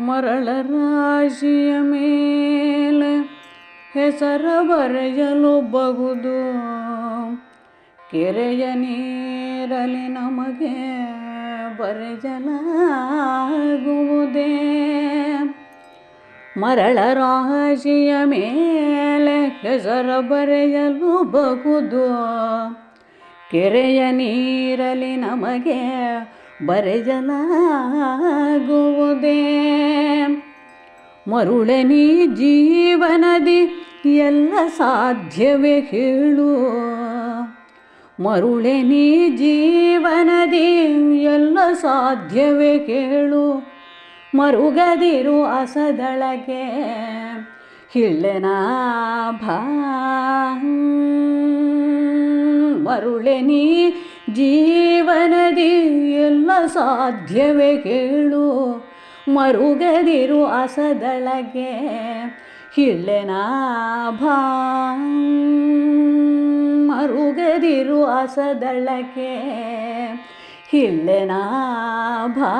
ಮರಳ ರಾಶಿಯ ಮೇಲೆ ಹೆಸರ ಬರೆಯಲು ಬಹುದು. ಕೆರೆಯ ನೀರಲಿ ನಮಗೆ ಬರೆಯಲಾಗುವುದೇ. ಮರಳ ರಾಶಿಯ ಮೇಲೆ ಹೆಸರ ಬರೆಯಲು ಬಹುದು. ಕೆರೆಯ ನೀರಲಿ ನಮಗೆ ಬರೆಯಲಾಗುವುದೇ. ಮರುಳೆ ನೀ ಜೀವನದಿ, ಎಲ್ಲ ಸಾಧ್ಯವೇ ಹೇಳು. ಮರುಳನಿ ಜೀವನದಿ, ಎಲ್ಲ ಸಾಧ್ಯವೇ ಕೇಳು ಮರುಗದಿರು ಅಸದಳಗೆ ಭಾ. ಮರುಳೆ ನೀ ಜೀವನದಿ, ಎಲ್ಲ ಸಾಧ್ಯವೇ ಕೇಳು ಮರುಗದಿರು ಅಸದಳಗೆ ಹಿಳ್ಳೆನ ಮರುಗದಿರು ಅಸದಳಗೆ ಹಿಳ್ಳೆನಾ ಭಾ